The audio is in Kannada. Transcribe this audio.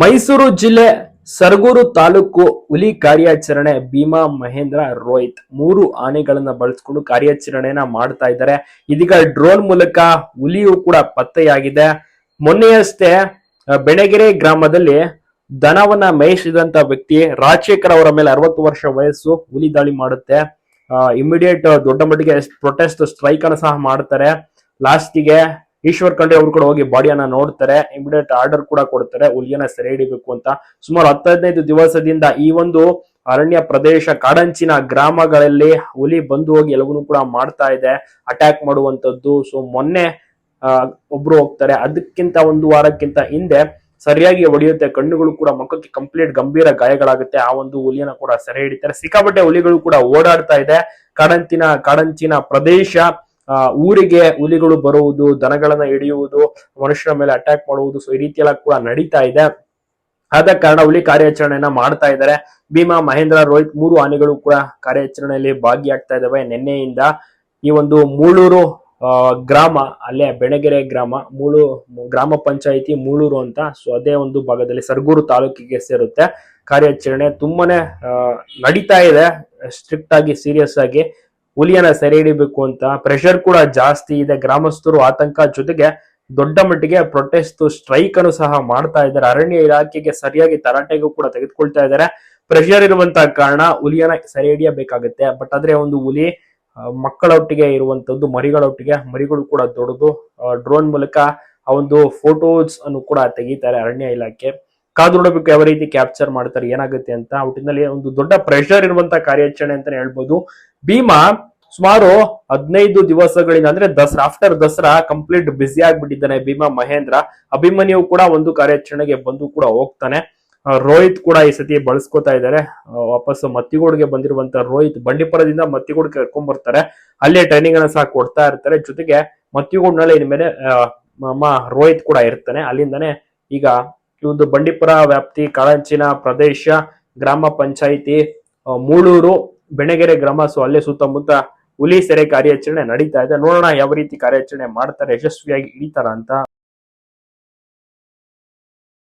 ಮೈಸೂರು ಜಿಲ್ಲೆ ಸರಗೂರು ತಾಲೂಕು ಹುಲಿ ಕಾರ್ಯಾಚರಣೆ ಭೀಮಾ ಮಹೇಂದ್ರ ರೋಹಿತ್ ಮೂರು ಆನೆಗಳನ್ನ ಬಳಸ್ಕೊಂಡು ಕಾರ್ಯಾಚರಣೆನ ಮಾಡ್ತಾ ಇದ್ದಾರೆ. ಇದೀಗ ಡ್ರೋನ್ ಮೂಲಕ ಹುಲಿಯು ಕೂಡ ಪತ್ತೆಯಾಗಿದೆ. ಮೊನ್ನೆಯಷ್ಟೇ ಬೆಣಗೆರೆ ಗ್ರಾಮದಲ್ಲಿ ದನವನ್ನ ಮೇಯಿಸಿದಂತ ವ್ಯಕ್ತಿ ರಾಜಶೇಖರ್ ಅವರ ಮೇಲೆ ಅರವತ್ತು ವರ್ಷ ವಯಸ್ಸು ಹುಲಿ ದಾಳಿ ಮಾಡುತ್ತೆ. ಇಮಿಡಿಯೇಟ್ ದೊಡ್ಡ ಮಟ್ಟಿಗೆ ಪ್ರೊಟೆಸ್ಟ್ ಸ್ಟ್ರೈಕ್ ಅನ್ನು ಸಹ ಮಾಡ್ತಾರೆ. ಲಾಸ್ಟಿಗೆ ಈಶ್ವರ್ ಖಂಡ್ರೆ ಅವರು ಕೂಡ ಹೋಗಿ ಬಾಡಿಯನ್ನ ನೋಡ್ತಾರೆ ಇಮಿಡಿಯೇಟ್ ಆರ್ಡರ್ ಕೂಡ ಕೊಡ್ತಾರೆ, ಹುಲಿಯನ್ನ ಸೆರೆ ಹಿಡಿಬೇಕು ಅಂತ. ಸುಮಾರು ಹತ್ತೈದು ದಿವಸದಿಂದ ಈ ಒಂದು ಅರಣ್ಯ ಪ್ರದೇಶ, ಕಾಡಂಚಿನ ಗ್ರಾಮಗಳಲ್ಲಿ ಹುಲಿ ಬಂದು ಹೋಗಿ ಎಲ್ಲವನ್ನೂ ಕೂಡ ಮಾಡ್ತಾ ಇದೆ ಅಟ್ಯಾಕ್ ಮಾಡುವಂತದ್ದು ಸೊ ಮೊನ್ನೆ ಒಬ್ರು ಹೋಗ್ತಾರೆ. ಅದಕ್ಕಿಂತ ಒಂದು ವಾರಕ್ಕಿಂತ ಹಿಂದೆ ಸರಿಯಾಗಿ ಹೊಡೆಯುತ್ತೆ, ಕಣ್ಣುಗಳು ಕೂಡ ಮುಖಕ್ಕೆ ಕಂಪ್ಲೀಟ್ ಗಂಭೀರ ಗಾಯಗಳಾಗುತ್ತೆ. ಆ ಒಂದು ಹುಲಿಯನ್ನ ಕೂಡ ಸೆರೆ ಹಿಡಿತಾರೆ ಸಿಕ್ಕಾಪಟ್ಟೆ ಹುಲಿಗಳು ಕೂಡ ಓಡಾಡ್ತಾ ಇದೆ. ಕಾಡಂಚಿನ ಕಾಡಂಚಿನ ಪ್ರದೇಶ ಊರಿಗೆ ಹುಲಿಗಳು ಬರುವುದು, ದನಗಳನ್ನ ಹಿಡಿಯುವುದು ಮನುಷ್ಯರ ಮೇಲೆ ಅಟ್ಯಾಕ್ ಮಾಡುವುದು ಸೊ ಈ ರೀತಿಯೆಲ್ಲ ಕೂಡ ನಡೀತಾ ಇದೆ. ಆದ ಕಾರಣ ಹುಲಿ ಕಾರ್ಯಾಚರಣೆಯನ್ನ ಮಾಡ್ತಾ ಇದ್ದಾರೆ. ಭೀಮಾ, ಮಹೇಂದ್ರ, ರೋಹಿತ್ ಮೂರು ಆನೆಗಳು ಕೂಡ ಕಾರ್ಯಾಚರಣೆಯಲ್ಲಿ ಭಾಗಿಯಾಗ್ತಾ ಇದಾವೆ. ನಿನ್ನೆಯಿಂದ ಈ ಒಂದು ಮೂಳೂರು ಗ್ರಾಮ, ಅಲ್ಲೇ ಬೆಣಗೆರೆ ಗ್ರಾಮ, ಮೂಳು, ಗ್ರಾಮ ಪಂಚಾಯಿತಿ ಮೂಳೂರು ಅಂತ ಸೊ ಅದೇ ಒಂದು ಭಾಗದಲ್ಲಿ ಸರ್ಗೂರು ತಾಲೂಕಿಗೆ ಸೇರುತ್ತೆ. ಕಾರ್ಯಾಚರಣೆ ತುಂಬಾನೇ ನಡೀತಾ ಇದೆ. ಸ್ಟ್ರಿಕ್ಟ್ ಆಗಿ ಸೀರಿಯಸ್ ಆಗಿ ಹುಲಿಯನ್ನ ಸೆರೆ ಹಿಡಿಬೇಕು ಅಂತ ಪ್ರೆಷರ್ ಕೂಡ ಜಾಸ್ತಿ ಇದೆ. ಗ್ರಾಮಸ್ಥರು ಆತಂಕ ಜೊತೆಗೆ ದೊಡ್ಡ ಮಟ್ಟಿಗೆ ಪ್ರೊಟೆಸ್ಟ್ ಸ್ಟ್ರೈಕ್ ಅನ್ನು ಸಹ ಮಾಡ್ತಾ ಇದ್ದಾರೆ. ಅರಣ್ಯ ಇಲಾಖೆಗೆ ಸರಿಯಾಗಿ ತರಾಟೆಗೂ ಕೂಡ ತೆಗೆದುಕೊಳ್ತಾ ಇದ್ದಾರೆ. ಪ್ರೆಷರ್ ಇರುವಂತಹ ಕಾರಣ ಹುಲಿಯನ್ನ ಸೆರೆ ಹಿಡಿಯಬೇಕಾಗುತ್ತೆ. ಬಟ್ ಆದ್ರೆ ಒಂದು ಹುಲಿ ಮಕ್ಕಳೊಟ್ಟಿಗೆ ಇರುವಂತದ್ದು, ಮರಿಗಳೊಟ್ಟಿಗೆ ಮರಿಗಳು ಕೂಡ ದೊಡ್ಡದು. ಡ್ರೋನ್ ಮೂಲಕ ಆ ಒಂದು ಫೋಟೋಸ್ ಅನ್ನು ಕೂಡ ತೆಗಿತಾರೆ ಅರಣ್ಯ ಇಲಾಖೆ. ಕಾದು ನೋಡಬೇಕು ಯಾವ ರೀತಿ ಕ್ಯಾಪ್ಚರ್ ಮಾಡ್ತಾರೆ, ಏನಾಗುತ್ತೆ ಅಂತ. ಒಟ್ಟಿನಲ್ಲಿ ಒಂದು ದೊಡ್ಡ ಪ್ರೆಷರ್ ಇರುವಂತಹ ಕಾರ್ಯಾಚರಣೆ ಅಂತಾನೆ ಹೇಳ್ಬೋದು. ಭೀಮಾ ಸುಮಾರು ಹದಿನೈದು ದಿವಸಗಳಿಂದ ಅಂದ್ರೆ Dasara after Dasara complete busy ಆಗ್ಬಿಟ್ಟಿದ್ದಾನೆ Bhima Mahendra. Abhimanyu ಕೂಡ ಒಂದು ಕಾರ್ಯಾಚರಣೆಗೆ ಬಂದು ಕೂಡ ಹೋಗ್ತಾನೆ. ರೋಹಿತ್ ಕೂಡ ಈ ಸತಿ ಬಳಸ್ಕೊತಾ ಇದ್ದಾರೆ. ವಾಪಸ್ ಮತ್ತಿಗೋಡ್ಗೆ ಬಂದಿರುವಂತ ರೋಹಿತ್ ಬಂಡೀಪುರದಿಂದ ಮತ್ತಿಗೋಡ್ ಕರ್ಕೊಂಡ್ ಬರ್ತಾರೆ. ಅಲ್ಲೇ ಟ್ರೈನಿಂಗ್ ಅನ್ನ ಸಹ ಕೊಡ್ತಾ ಇರ್ತಾರೆ. ಜೊತೆಗೆ ಮತ್ತಿಗೋಡ್ನಲ್ಲೇ ಇನ್ಮೇಲೆ ಅಮ್ಮ ರೋಹಿತ್ ಕೂಡ ಇರ್ತಾನೆ. ಅಲ್ಲಿಂದಾನೆ ಈಗ ಈ ಒಂದು ಬಂಡೀಪುರ, ವ್ಯಾಪ್ತಿ, ಕಾಳಂಚಿನ ಪ್ರದೇಶ, ಗ್ರಾಮ ಪಂಚಾಯಿತಿ ಮೂಳೂರು, ಬೆಣಗೆರೆ ಗ್ರಾಮ ಸೊ ಅಲ್ಲೇ ಸುತ್ತಮುತ್ತ ಹುಲಿ ಸೆರೆ ಕಾರ್ಯಾಚರಣೆ ನಡೀತಾ ಇದೆ. ನೋಡೋಣ ಯಾವ ರೀತಿ ಕಾರ್ಯಾಚರಣೆ ಮಾಡ್ತಾರೆ, ಯಶಸ್ವಿಯಾಗಿ ಹಿಡಿತಾರ ಅಂತ